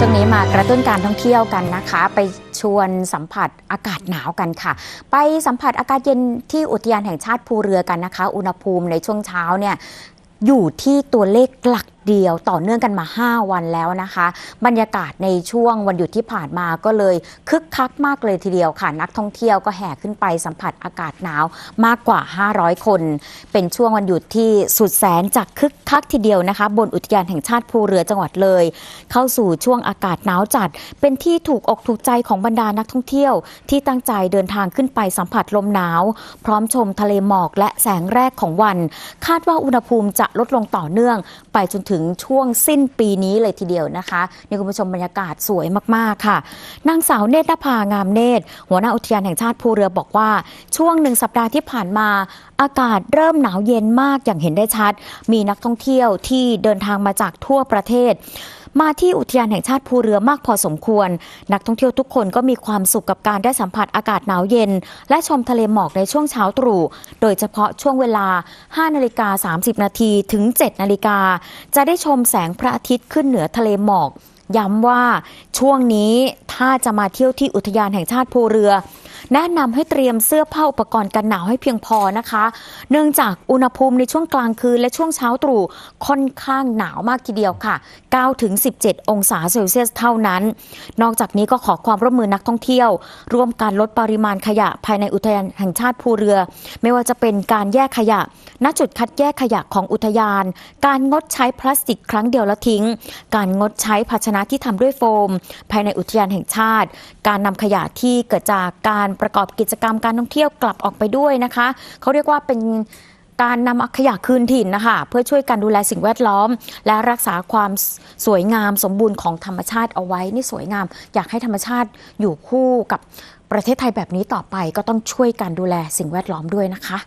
ช่วงนี้มากระตุ้นการท่องเที่ยวกันนะคะ ไปชวนสัมผัสอากาศหนาวกันค่ะ ไปสัมผัสอากาศเย็นที่อุทยานแห่งชาติภูเรือกันนะคะ อุณหภูมิในช่วงเช้าเนี่ยอยู่ที่ตัวเลขหลัก เดียวต่อเนื่องกันมา 5 วันแล้วนะคะ บรรยากาศในช่วงวันหยุดที่ผ่านมาก็เลยคึกคักมากเลยทีเดียวค่ะ นักท่องเที่ยวก็แห่ขึ้นไปสัมผัสอากาศหนาวมากกว่า 500 คน เป็นช่วงวันหยุดที่สุดแสนจากคึกคักทีเดียวนะคะ บนอุทยานแห่งชาติภูเรือจังหวัดเลย เข้าสู่ช่วงอากาศหนาวจัด เป็นที่ถูกอกถูกใจของบรรดานักท่องเที่ยว ที่ตั้งใจเดินทางขึ้นไปสัมผัสลมหนาว พร้อมชมทะเลหมอกและแสงแรกของวัน คาดว่าอุณหภูมิจะลดลงต่อเนื่อง ไปจนถึงช่วงสิ้นปีนี้เลยทีเดียวนะคะนี่คุณผู้ชมบรรยากาศสวยมาก ๆ ค่ะ นางสาวเนตรนภางามเนตร หัวหน้าอุทยานแห่งชาติภูเรือบอกว่าช่วงหนึ่งสัปดาห์ที่ผ่านมา อากาศเริ่มหนาวเย็นมากอย่างเห็นได้ชัด มีนักท่องเที่ยวที่เดินทางมาจากทั่วประเทศ มาที่อุทยานแห่งชาติภูเรือมากพอสมควร นักท่องเที่ยวทุกคนก็มีความสุขกับการได้สัมผัสอากาศหนาวเย็น และชมทะเลหมอกในช่วงเช้าตรู่ โดยเฉพาะช่วงเวลา 5 นาฬิกา 30 นาทีถึง 7 นาฬิกา จะได้ชมแสงพระอาทิตย์ขึ้นเหนือทะเลหมอก ย้ำว่าช่วงนี้ถ้าจะมาเที่ยวที่อุทยานแห่งชาติภูเรือ แนะนำให้เตรียมเสื้อผ้าอุปกรณ์กันหนาวให้เพียงพอนะคะ เนื่องจากอุณหภูมิในช่วงกลางคืนและช่วงเช้าตรู่ค่อนข้างหนาวมากทีเดียวค่ะ9ถึง17 องศาเซลเซียสเท่านั้น นอกจากนี้ก็ขอความร่วมมือนักท่องเที่ยว ร่วมการลดปริมาณขยะภายในอุทยานแห่งชาติภูเรือ ไม่ว่าจะเป็นการแยกขยะ ณ จุดคัดแยกขยะของอุทยาน การงดใช้พลาสติกครั้งเดียวแล้วทิ้ง การงดใช้ภาชนะที่ทำด้วยโฟม ภายในอุทยานแห่งชาติ การนำขยะที่เกิดจากการการประกอบกิจกรรมการท่องเที่ยวกลับออกไปด้วยนะคะเขาเรียกว่าเป็นการนำขยะคืนถิ่นนะคะเพื่อช่วยกันดูแลสิ่งแวดล้อม และรักษาความสวยงามสมบูรณ์ของธรรมชาติเอาไว้นี่สวยงาม อยากให้ธรรมชาติอยู่คู่กับประเทศไทยแบบนี้ต่อไปก็ต้องช่วยกันดูแลสิ่งแวดล้อมด้วยนะคะ